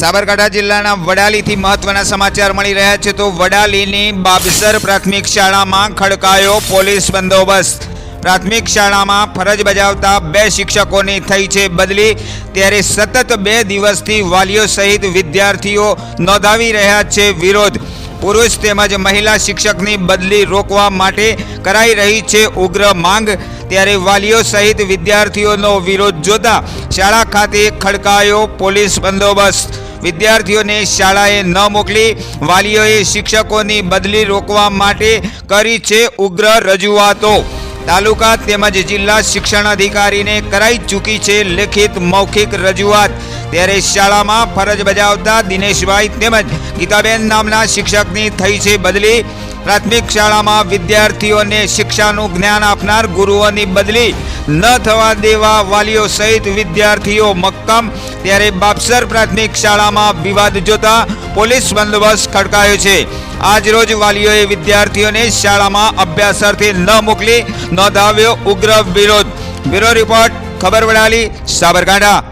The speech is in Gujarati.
સાબરકાંઠા જિલ્લાના વડાલીથી મહત્વના સમાચાર મળી રહ્યા છે. તો વડાલીની બાબસર પ્રાથમિક શાળામાં ખડકાયો પોલીસ બંદોબસ્ત. પ્રાથમિક શાળામાં ફરજ બજાવતા બે શિક્ષકોની થઈ છે બદલી. ત્યારે સતત બે દિવસથી વાલીઓ સહિત વિદ્યાર્થીઓ નોંધાવી રહ્યા છે વિરોધ. પુરુષ તેમજ મહિલા શિક્ષકની બદલી રોકવા માટે કરાઈ રહી છે ઉગ્ર માંગ. ત્યારે વાલીઓ સહિત વિદ્યાર્થીઓનો વિરોધ જોતા શાળા ખાતે ખડકાયો પોલીસ બંદોબસ્ત. વિદ્યાર્થીઓને શાળાએ ન મોકલી, વાલીઓએ શિક્ષકોની બદલી રોકવા માટે કરી છે ઉગ્ર રજૂઆતો. તાલુકા તેમજ જિલ્લા શિક્ષણ અધિકારીને કરાઈ ચૂકી છે લેખિત મૌખિક રજૂઆત. ત્યારે શાળામાં ફરજ બજાવતા દિનેશભાઈ તેમજ ગીતાબેન નામના શિક્ષકની થઈ છે બદલી. પ્રાથમિક શાળામાં વિદ્યાર્થીઓને શિક્ષાનું જ્ઞાન આપનાર ગુરુઓની બદલી ન થવા દેવા વાલીઓ સહિત વિદ્યાર્થીઓ મક્કમ. ત્યારે બાપસર પ્રાથમિક શાળામાં વિવાદ જોતા પોલીસ બંદોબસ્ત ખડકાયો છે. આજ રોજ વાલીઓએ વિદ્યાર્થીઓને શાળામાં અભ્યાસ ન મોકલી નોંધાવ્યો ઉગ્ર વિરોધ. બ્યુરો રિપોર્ટ, ખબર વડાલી, સાબરકાંઠા.